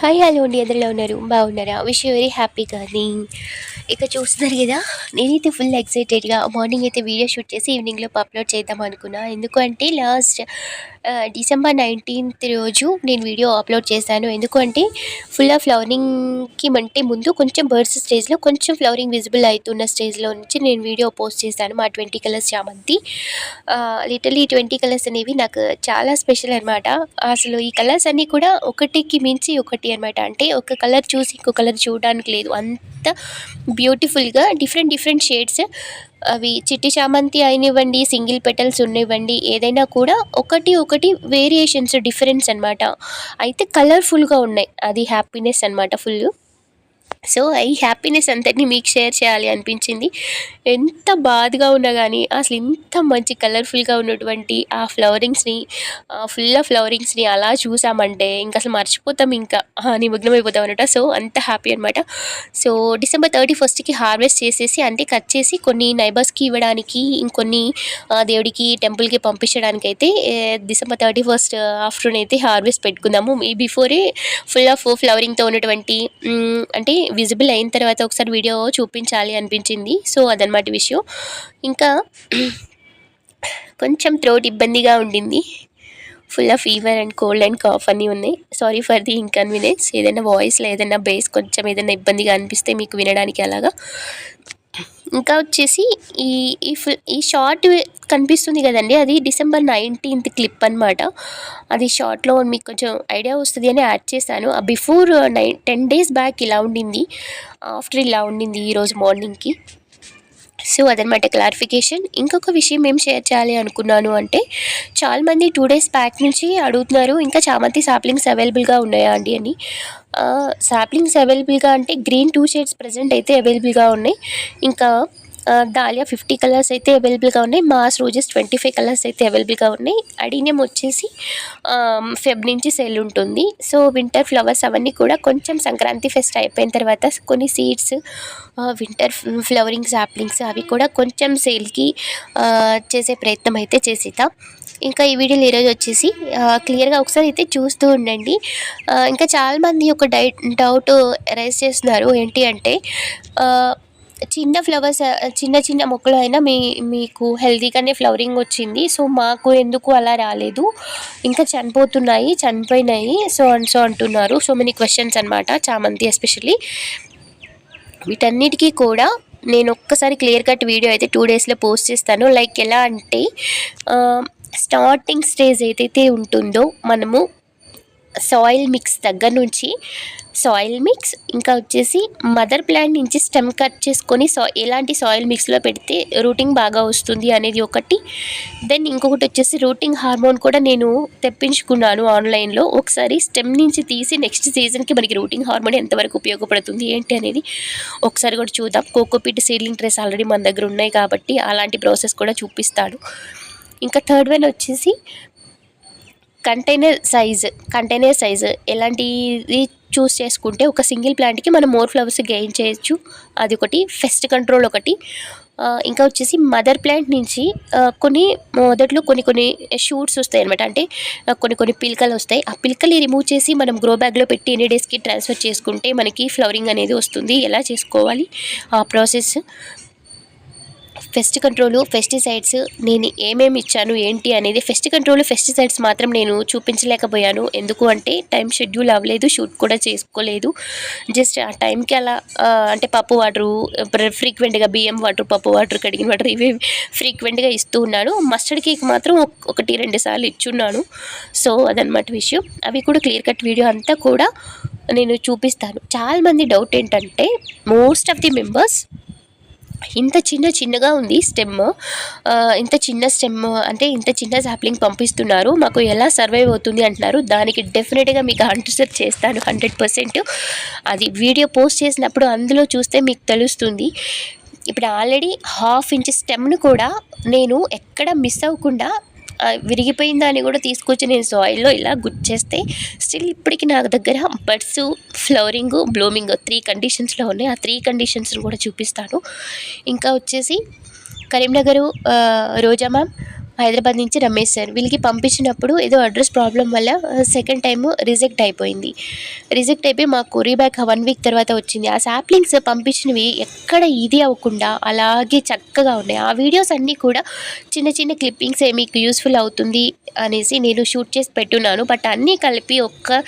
Hi hello అండి. ఎదురులో ఉన్నారు? బాగున్నారా? విష్ వెరీ హ్యాపీ కానీ ఇక చూస్తున్నారు కదా నేనైతే ఫుల్ ఎక్సైటెడ్గా మార్నింగ్ అయితే వీడియో షూట్ చేసి ఈవినింగ్లో అప్లోడ్ చేద్దాం అనుకున్నా. ఎందుకంటే లాస్ట్ డిసెంబర్ నైన్టీన్త్ రోజు నేను వీడియో అప్లోడ్ చేశాను. ఎందుకంటే ఫుల్ ఆఫ్ ఫ్లవరింగ్కి అంటే ముందు కొంచెం బర్డ్స్ స్టేజ్లో కొంచెం ఫ్లవరింగ్ విజిబుల్ అవుతున్న స్టేజ్లో నుంచి నేను వీడియో పోస్ట్ చేశాను మా ట్వంటీ కలర్స్ చామంతి. లిటలీ ట్వంటీ కలర్స్ అనేవి నాకు చాలా స్పెషల్ అనమాట అసలు ఈ కలర్స్ అన్నీ కూడా ఒకటికి మించి ఒకటి అనమాట అంటే ఒక కలర్ చూసి ఇంకో కలర్ చూడడానికి లేదు. అంత బ్యూటిఫుల్గా డిఫరెంట్ డిఫరెంట్ షేడ్స్ అవి చిట్టి చామంతి అయినివ్వండి సింగిల్ పెటల్స్ ఉన్నివ్వండి ఏదైనా కూడా ఒకటి ఒకటి వేరియేషన్స్ డిఫరెన్స్ అనమాట అయితే కలర్ఫుల్గా ఉన్నాయి. అది హ్యాపీనెస్ అనమాట ఫుల్ సో ఈ హ్యాపీనెస్ అంతటిని మీకు షేర్ చేయాలి అనిపించింది. ఎంత బాధగా ఉన్నా కానీ అసలు ఇంత మంచి కలర్ఫుల్గా ఉన్నటువంటి ఆ ఫ్లవరింగ్స్ని ఫుల్ ఆఫ్ ఫ్లవరింగ్స్ని అలా చూసామంటే ఇంకా అసలు మర్చిపోతాం ఇంకా. నిమగ్నం అయిపోతాం అనమాట సో అంత హ్యాపీ అనమాట సో డిసెంబర్ థర్టీ ఫస్ట్కి హార్వెస్ట్ చేసేసి అంటే కట్ చేసి కొన్ని నైబర్స్కి ఇవ్వడానికి ఇంకొన్ని దేవుడికి టెంపుల్కి పంపించడానికి అయితే డిసెంబర్ థర్టీ ఫస్ట్ ఆఫ్టర్నూన్ అయితే హార్వెస్ట్ పెట్టుకుందాము మీ బిఫోరే ఫుల్ ఆఫ్ ఫ్లవరింగ్తో ఉన్నటువంటి అంటే విజిబుల్ అయిన తర్వాత ఒకసారి వీడియో చూపించాలి అనిపించింది. సో అదనమాట విషయం. ఇంకా కొంచెం త్రోట్ ఇబ్బందిగా ఉండింది. Full of fever and cold and cough అన్నీ ఉన్నాయి. సారీ ఫర్ ది ఇన్కన్వీనియన్స్ ఏదైనా వాయిస్లో ఏదైనా బేస్ కొంచెం ఏదైనా ఇబ్బందిగా అనిపిస్తే మీకు వినడానికి అలాగా. ఇంకా వచ్చేసి ఈ ఈ ఫుల్ ఈ షార్ట్ కనిపిస్తుంది కదండి. అది డిసెంబర్ నైన్టీన్త్ క్లిప్ అనమాట అది షార్ట్లో మీకు కొంచెం ఐడియా వస్తుంది అని యాడ్ చేశాను. Before nine ten days back ఇలా ఉండింది. ఆఫ్టర్ ఇలా ఉండింది ఈరోజు మార్నింగ్కి. సో అదనమాట క్లారిఫికేషన్. ఇంకొక విషయం ఏం షేర్ చేయాలి అనుకున్నాను అంటే చాలామంది టూ డేస్ బ్యాక్ నుంచి అడుగుతున్నారు ఇంకా చామంతి సాప్లింగ్స్ అవైలబుల్గా ఉన్నాయా అండి? అని. సాప్లింగ్స్ అవైలబుల్గా అంటే గ్రీన్ టూ షేడ్స్ ప్రజెంట్ అయితే అవైలబుల్గా ఉన్నాయి. ఇంకా దాలియా ఫిఫ్టీ కలర్స్ అయితే అవైలబుల్గా ఉన్నాయి. Moss roses twenty five colours అయితే అవైలబుల్గా ఉన్నాయి. అడినియం వచ్చేసి ఫెబ్ నుంచి సేల్ ఉంటుంది. సో వింటర్ ఫ్లవర్స్ అవన్నీ కూడా కొంచెం సంక్రాంతి ఫెస్ట్ అయిపోయిన తర్వాత కొన్ని సీడ్స్ వింటర్ ఫ్లవరింగ్ సాప్లింగ్స్ అవి కూడా కొంచెం సేల్కి చేసే ప్రయత్నం అయితే చేసేద్దాం. ఇంకా ఈ వీడియోలో ఈరోజు వచ్చేసి క్లియర్గా ఒకసారి అయితే చూస్తూ ఉండండి. ఇంకా చాలామంది ఒక డై డౌట్ రైజ్ చేస్తున్నారు ఏంటి అంటే చిన్న ఫ్లవర్స్ చిన్న చిన్న మొక్కలు అయినా మీ మీకు హెల్తీగానే ఫ్లవరింగ్ వచ్చింది. సో మాకు ఎందుకు అలా రాలేదు? ఇంకా చనిపోతున్నాయి చనిపోయినాయి సో అండ్ సో అంటున్నారు. సో మెనీ క్వశ్చన్స్ అనమాట చామంతి ఎస్పెషల్లీ వీటన్నిటికీ కూడా నేను ఒక్కసారి క్లియర్ కట్ వీడియో అయితే టూ డేస్లో పోస్ట్ చేస్తాను. లైక్ ఎలా అంటే స్టార్టింగ్ స్టేజ్ ఏదైతే ఉంటుందో మనము సాయిల్ మిక్స్ దగ్గర నుంచి సాయిల్ మిక్స్ ఇంకా వచ్చేసి మదర్ ప్లాంట్ నుంచి స్టెమ్ కట్ చేసుకొని సా ఎలాంటి సాయిల్ మిక్స్లో పెడితే రూటింగ్ బాగా వస్తుంది అనేది ఒకటి. దెన్ ఇంకొకటి వచ్చేసి రూటింగ్ హార్మోన్ కూడా నేను తెప్పించుకున్నాను ఆన్లైన్లో ఒకసారి స్టెమ్ నుంచి తీసి నెక్స్ట్ సీజన్కి మనకి రూటింగ్ హార్మోన్ ఎంతవరకు ఉపయోగపడుతుంది ఏంటి అనేది ఒకసారి కూడా చూద్దాం. కోకోపీట్ సీలింగ్ ట్రెస్ ఆల్రెడీ మన దగ్గర ఉన్నాయి కాబట్టి అలాంటి ప్రాసెస్ కూడా చూపిస్తాడు. ఇంకా థర్డ్ వన్ వచ్చేసి కంటైనర్ సైజ్ కంటైనర్ సైజ్ ఎలాంటిది చూస్ చేసుకుంటే ఒక సింగిల్ ప్లాంట్కి మనం మోర్ ఫ్లవర్స్ గెయిన్ చేయొచ్చు. అది ఒకటి ఫెస్ట్ కంట్రోల్ ఒకటి. ఇంకా వచ్చేసి మదర్ ప్లాంట్ నుంచి కొన్ని మొదట్లో కొన్ని కొన్ని షూట్స్ వస్తాయి అనమాట అంటే కొన్ని కొన్ని పిలకలు వస్తాయి. ఆ పిలకలు రిమూవ్ చేసి మనం గ్రో బ్యాగ్లో పెట్టి ఎన్ని డేస్కి ట్రాన్స్ఫర్ చేసుకుంటే మనకి ఫ్లవరింగ్ అనేది వస్తుంది. ఎలా చేసుకోవాలి? ఆ ప్రాసెస్ పెస్ట్ కంట్రోల్ పెస్టిసైడ్స్ నేను ఏమేమి ఇచ్చాను ఏంటి అనేది పెస్ట్ కంట్రోల్ పెస్టిసైడ్స్ మాత్రం నేను చూపించలేకపోయాను. ఎందుకు అంటే టైం షెడ్యూల్ అవ్వలేదు షూట్ కూడా చేసుకోలేదు. జస్ట్ ఆ టైంకి అలా అంటే పప్పు వాటరు ఫ్రీక్వెంట్గా బియ్యం వాటర్ పప్పు వాటర్ కడిగిన వాటర్ ఇవి ఫ్రీక్వెంట్గా ఇస్తూ ఉన్నాను. మస్టర్డ్ కేక్ మాత్రం ఒకటి రెండు సార్లు ఇచ్చున్నాను. సో అదనమాట విషయం. అవి కూడా క్లియర్ కట్ వీడియో అంతా కూడా నేను చూపిస్తాను. చాలామంది డౌట్ ఏంటంటే మోస్ట్ ఆఫ్ ది మెంబర్స్ ఇంత చిన్న చిన్నగా ఉంది స్టెమ్. ఇంత చిన్న స్టెమ్ అంటే ఇంత చిన్న సాప్లింగ్ పంపిస్తున్నారు. మాకు ఎలా సర్వైవ్ అవుతుంది అంటున్నారు. దానికి డెఫినెట్గా మీకు ఆన్సర్ చేస్తాను హండ్రెడ్ పర్సెంట్. అది వీడియో పోస్ట్ చేసినప్పుడు అందులో చూస్తే మీకు తెలుస్తుంది. ఇప్పుడు ఆల్రెడీ హాఫ్ ఇంచ్ స్టెమ్ను కూడా నేను ఎక్కడ మిస్ అవ్వకుండా విరిగిపోయిందా అని కూడా తీసుకొచ్చి నేను సాయిల్లో ఇలా గుచ్చేస్తే స్టిల్ ఇప్పటికి నా దగ్గర బడ్స్ ఫ్లవరింగ్ బ్లూమింగ్ త్రీ కండిషన్స్లో ఉన్నాయి. ఆ త్రీ కండిషన్స్ని కూడా చూపిస్తాను. ఇంకా వచ్చేసి కరీంనగర్ రోజా మ్యామ్ హైదరాబాద్ నుంచి రమేష్ సార్. వీళ్ళకి పంపించినప్పుడు ఏదో అడ్రస్ ప్రాబ్లం వల్ల సెకండ్ టైం రిజెక్ట్ అయిపోయింది. రిజెక్ట్ అయిపోయి మాకు రీబ్యాక్ వన్ వీక్ తర్వాత వచ్చింది. ఆ శాప్లింగ్స్ పంపించినవి ఎక్కడ ఇది అవ్వకుండా అలాగే చక్కగా ఉన్నాయి. ఆ వీడియోస్ అన్నీ కూడా చిన్న చిన్న క్లిప్పింగ్స్ మీకు యూస్ఫుల్ అవుతుంది అనేసి నేను షూట్ చేసి పెట్టున్నాను. బట్ అన్నీ కలిపి ఒక్క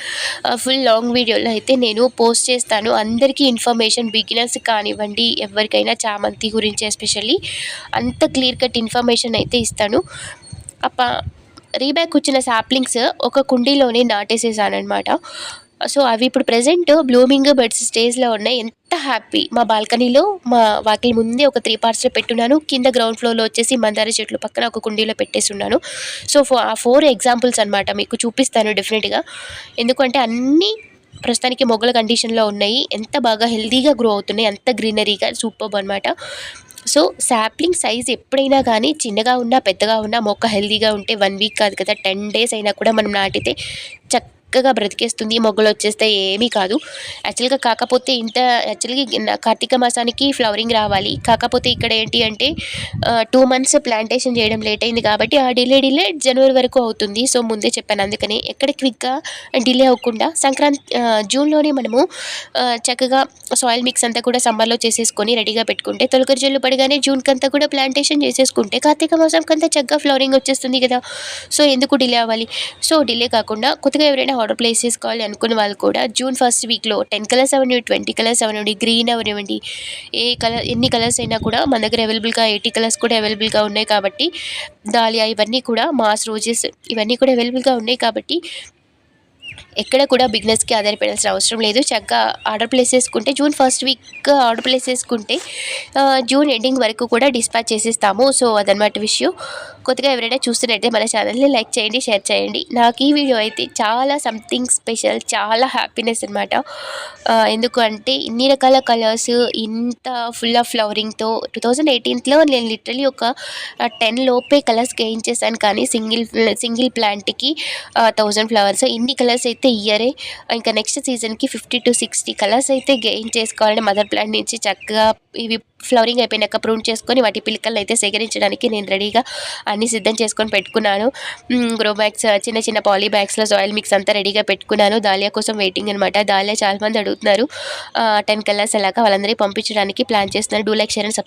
ఫుల్ లాంగ్ వీడియోలో అయితే నేను పోస్ట్ చేస్తాను. అందరికీ ఇన్ఫర్మేషన్ బిగినర్స్ కానివ్వండి ఎవరికైనా చామంతి గురించి ఎస్పెషల్లీ అంత క్లియర్ కట్ ఇన్ఫర్మేషన్ అయితే ఇస్తాను. అప్ప రీబ్యాక్ వచ్చిన సాప్లింగ్స్ ఒక కుండీలోనే నాటేసేసాను అనమాట సో అవి ఇప్పుడు ప్రజెంట్ బ్లూమింగ్ బర్డ్స్ స్టేజ్లో ఉన్నాయి. ఎంత హ్యాపీ మా బాల్కనీలో మా వాకిలి ముందే ఒక త్రీ పార్ట్స్లో పెట్టున్నాను. కింద గ్రౌండ్ ఫ్లోర్లో వచ్చేసి మందార చెట్లు పక్కన ఒక కుండీలో పెట్టేసి ఉన్నాను సో ఆ ఫోర్ ఎగ్జాంపుల్స్ అనమాట మీకు చూపిస్తాను డెఫినెట్గా ఎందుకంటే అన్నీ ప్రస్తుతానికి మొగ్గల కండిషన్లో ఉన్నాయి. ఎంత బాగా హెల్తీగా గ్రో అవుతున్నాయి. అంత గ్రీనరీగా సూపర్బ్ అనమాట సో శాప్లింగ్ సైజ్ ఎప్పుడైనా కానీ చిన్నగా ఉన్నా పెద్దగా ఉన్నా మొక్క హెల్దీగా ఉంటే వన్ వీక్ కాదు కదా టెన్ డేస్ అయినా కూడా మనం నాటితే చక్క చక్కగా బ్రతికేస్తుంది మొగ్గలు వచ్చేస్తే ఏమీ కాదు. యాక్చువల్గా కాకపోతే ఇంత యాక్చువల్గా కార్తీక మాసానికి ఫ్లవరింగ్ రావాలి. కాకపోతే ఇక్కడ ఏంటి అంటే టూ మంత్స్ ప్లాంటేషన్ చేయడం లేట్ అయింది కాబట్టి ఆ డిలే డిలే జనవరి వరకు అవుతుంది. సో ముందే చెప్పాను అందుకని ఎక్కడ క్విక్గా డిలే అవ్వకుండా సంక్రాంతి జూన్లోనే మనము చక్కగా సాయిల్ మిక్స్ అంతా కూడా సమ్మర్లో చేసేసుకొని రెడీగా పెట్టుకుంటే తొలకరి జల్లు పడగానే జూన్కి అంతా కూడా ప్లాంటేషన్ చేసేసుకుంటే కార్తీక మాసంకి అంతా చక్కగా ఫ్లవరింగ్ వచ్చేస్తుంది కదా. సో ఎందుకు డిలే అవ్వాలి? సో డిలే కాకుండా కొత్తగా ఎవరైనా ఆర్డర్ ప్లేస్ చేసుకోవాలి అనుకున్న వాళ్ళు కూడా జూన్ ఫస్ట్ వీక్లో టెన్ కలర్స్ అవనివ్వండి ట్వంటీ కలర్స్ అవనివ్వండి గ్రీన్ అవనివ్వండి ఏ కలర్ ఎన్ని కలర్స్ అయినా కూడా మన దగ్గర అవైలబుల్గా ఎయిటీ కలర్స్ కూడా అవైలబుల్గా ఉన్నాయి కాబట్టి దాలియా ఇవన్నీ కూడా మాస్ రోజెస్ ఇవన్నీ కూడా అవైలబుల్గా ఉన్నాయి కాబట్టి ఎక్కడ కూడా బిగ్నెస్కి ఆధారపడాల్సిన అవసరం లేదు. చక్కగా ఆర్డర్ ప్లేస్ చేసుకుంటే June first week order place చేసుకుంటే జూన్ ఎండింగ్ వరకు కూడా డిస్పాచ్ చేసేస్తాము. సో అదనమాట విషయం. కొత్తగా ఎవరైనా చూస్తున్నట్టే మన ఛానల్ని లైక్ చేయండి షేర్ చేయండి. నాకు ఈ వీడియో అయితే చాలా సంథింగ్ స్పెషల్ చాలా హ్యాపీనెస్ అనమాట ఎందుకంటే ఇన్ని రకాల కలర్స్ ఇంత ఫుల్ ఆఫ్ ఫ్లవరింగ్తో టూ థౌజండ్ ఎయిటీన్త్లో నేను లిటరలీ ఒక టెన్ లోపే కలర్స్ గెయిన్ చేశాను. కానీ సింగిల్ సింగిల్ ప్లాంట్కి థౌజండ్ ఫ్లవర్స్ ఇన్ని కలర్స్ అయితే ఇయరే. ఇంకా నెక్స్ట్ సీజన్కి ఫిఫ్టీ టు సిక్స్టీ కలర్స్ అయితే గెయిన్ చేసుకోవాలని మదర్ ప్లాంట్ నుంచి చక్కగా ఇవి ఫ్లవరింగ్ అయిపోయినాక ప్రూన్ చేసుకొని వాటి పిలికలను అయితే సేకరించడానికి నేను రెడీగా అన్ని సిద్ధం చేసుకొని పెట్టుకున్నాను. గ్రో బ్యాగ్స్ చిన్న చిన్న పాలీ బ్యాగ్స్లో సాయిల్ మిక్స్ అంతా రెడీగా పెట్టుకున్నాను. దాలియా కోసం వెయిటింగ్ అనమాట దాలియా చాలామంది అడుగుతున్నారు. టెన్ కలర్స్ అలాగా వాళ్ళందరికీ పంపించడానికి ప్లాన్ చేస్తున్నారు డూ లైక్ షేర్ అండ్